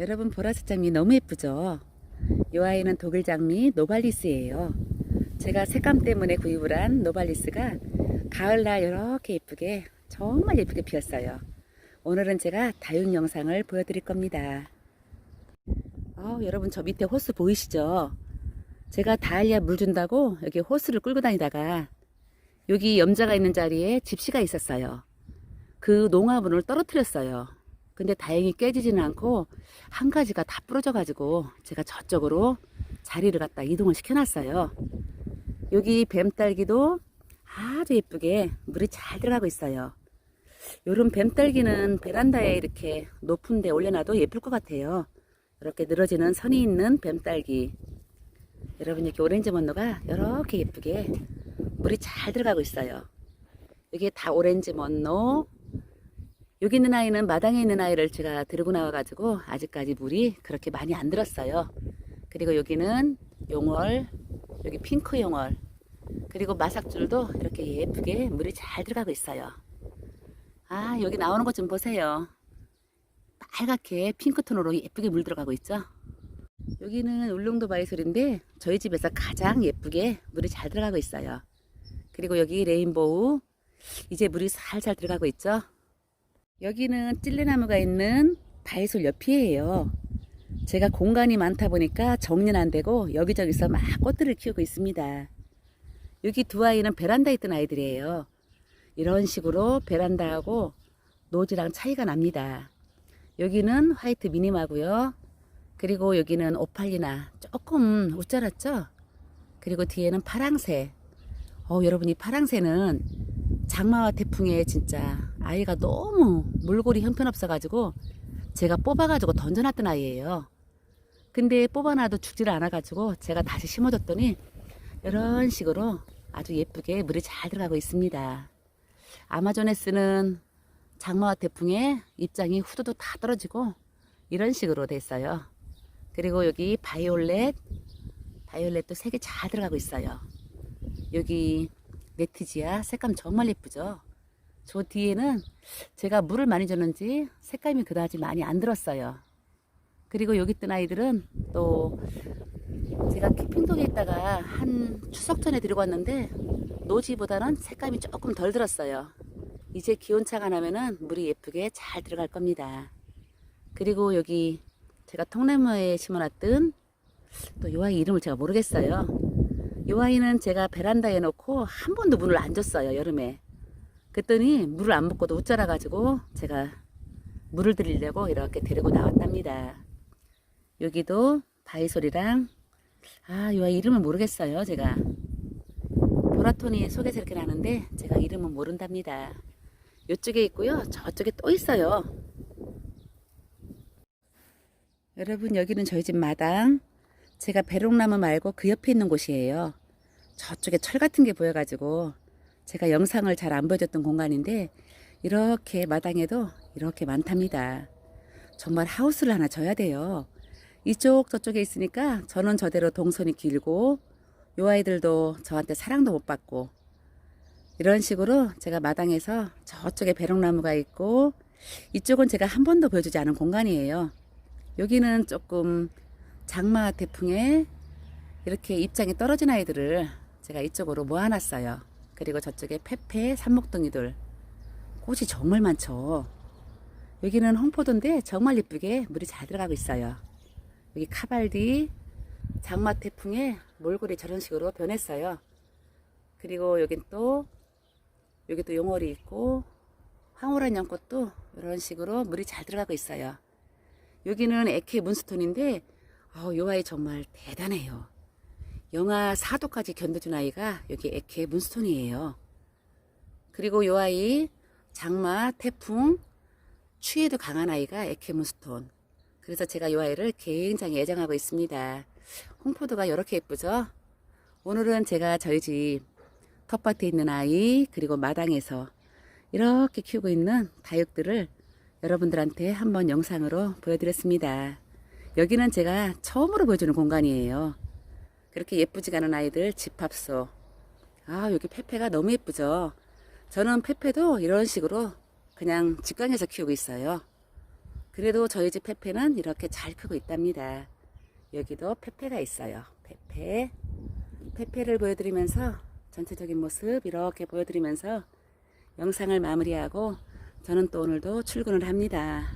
여러분 보라색 장미 너무 예쁘죠? 이 아이는 독일 장미 노발리스예요. 제가 색감 때문에 구입을 한 노발리스가 가을날 이렇게 예쁘게 정말 예쁘게 피었어요. 오늘은 제가 다육 영상을 보여드릴 겁니다. 어, 여러분 저 밑에 호스 보이시죠? 제가 다알리아 물 준다고 여기 호스를 끌고 다니다가 여기 염자가 있는 자리에 집시가 있었어요. 그 농화분을 떨어뜨렸어요. 근데 다행히 깨지지는 않고 한 가지가 다 부러져 가지고 제가 저쪽으로 자리를 갖다 이동을 시켜놨어요. 여기 뱀딸기도 아주 예쁘게 물이 잘 들어가고 있어요. 요런 뱀딸기는 베란다에 이렇게 높은 데 올려놔도 예쁠 것 같아요. 이렇게 늘어지는 선이 있는 뱀딸기. 여러분 여기 오렌지 먼로가 이렇게 예쁘게 물이 잘 들어가고 있어요. 여기 다 오렌지 먼로. 여기 있는 아이는 마당에 있는 아이를 제가 들고 나와가지고 아직까지 물이 그렇게 많이 안 들었어요. 그리고 여기는 용월, 여기 핑크 용월, 그리고 마삭줄도 이렇게 예쁘게 물이 잘 들어가고 있어요. 아, 여기 나오는 것 좀 보세요. 빨갛게 핑크톤으로 예쁘게 물 들어가고 있죠? 여기는 울릉도 바이솔인데 저희 집에서 가장 예쁘게 물이 잘 들어가고 있어요. 그리고 여기 레인보우 이제 물이 살살 들어가고 있죠? 여기는 찔레나무가 있는 바이솔 옆이에요. 제가 공간이 많다 보니까 정리는 안 되고 여기저기서 막 꽃들을 키우고 있습니다. 여기 두 아이는 베란다에 있던 아이들이에요. 이런 식으로 베란다하고 노지랑 차이가 납니다. 여기는 화이트 미니마고요. 그리고 여기는 오팔리나 조금 웃자랐죠? 그리고 뒤에는 파랑새. 어, 여러분 이 파랑새는 장마와 태풍에 진짜 아이가 너무 물골이 형편없어가지고 제가 뽑아가지고 던져놨던 아이예요. 근데 뽑아놔도 죽지를 않아가지고 제가 다시 심어줬더니 이런 식으로 아주 예쁘게 물이 잘 들어가고 있습니다. 아마존에스는 장마와 태풍에 입장이 후두둑 다 떨어지고 이런 식으로 됐어요. 그리고 여기 바이올렛, 바이올렛도 색이 잘 들어가고 있어요. 여기 네티지아 색감 정말 예쁘죠? 저 뒤에는 제가 물을 많이 줬는지 색감이 그다지 많이 안 들었어요. 그리고 여기 있던 아이들은 또 제가 키핑동에 있다가 한 추석 전에 들고 왔는데 노지보다는 색감이 조금 덜 들었어요. 이제 기온차가 나면은 물이 예쁘게 잘 들어갈 겁니다. 그리고 여기 제가 통나무에 심어놨던 또이 아이 이름을 제가 모르겠어요. 이 아이는 제가 베란다에 놓고 한 번도 물을 안 줬어요 여름에. 그랬더니 물을 안 먹고도 웃자라 가지고 제가 물을 드리려고 이렇게 데리고 나왔답니다. 여기도 바이솔이랑 아, 이 아이 이름을 모르겠어요 제가. 보라톤이 속에서 이렇게 나는데 제가 이름은 모른답니다. 이쪽에 있고요. 저쪽에 또 있어요. 여러분 여기는 저희 집 마당. 제가 배롱나무 말고 그 옆에 있는 곳이에요. 저쪽에 철 같은 게 보여가지고 제가 영상을 잘 안 보여줬던 공간인데 이렇게 마당에도 이렇게 많답니다. 정말 하우스를 하나 져야 돼요. 이쪽 저쪽에 있으니까 저는 저대로 동선이 길고 요 아이들도 저한테 사랑도 못 받고 이런 식으로 제가 마당에서 저쪽에 배롱나무가 있고 이쪽은 제가 한 번도 보여주지 않은 공간이에요. 여기는 조금 장마 태풍에 이렇게 입장이 떨어진 아이들을 제가 이쪽으로 모아놨어요. 그리고 저쪽에 페페, 산목동이들 꽃이 정말 많죠. 여기는 홍포도인데 정말 예쁘게 물이 잘 들어가고 있어요. 여기 카발디 장마 태풍에 몰골이 저런 식으로 변했어요. 그리고 여긴 또 여기 또 용월이 있고 황홀한 연꽃도 이런 식으로 물이 잘 들어가고 있어요. 여기는 에케 문스톤인데 어, 요 아이 정말 대단해요. 영하 4도까지 견뎌준 아이가 여기 에케 문스톤이에요. 그리고 요 아이 장마, 태풍, 추위에도 강한 아이가 에케 문스톤. 그래서 제가 이 아이를 굉장히 애정하고 있습니다. 홍포도가 이렇게 예쁘죠? 오늘은 제가 저희 집 텃밭에 있는 아이 그리고 마당에서 이렇게 키우고 있는 다육들을 여러분들한테 한번 영상으로 보여드렸습니다. 여기는 제가 처음으로 보여주는 공간이에요. 그렇게 예쁘지가 않은 아이들 집합소. 아 여기 페페가 너무 예쁘죠? 저는 페페도 이런 식으로 그냥 직관에서 키우고 있어요. 그래도 저희 집 페페는 이렇게 잘 크고 있답니다. 여기도 페페가 있어요. 페페. 페페를 보여드리면서 전체적인 모습 이렇게 보여드리면서 영상을 마무리하고 저는 또 오늘도 출근을 합니다.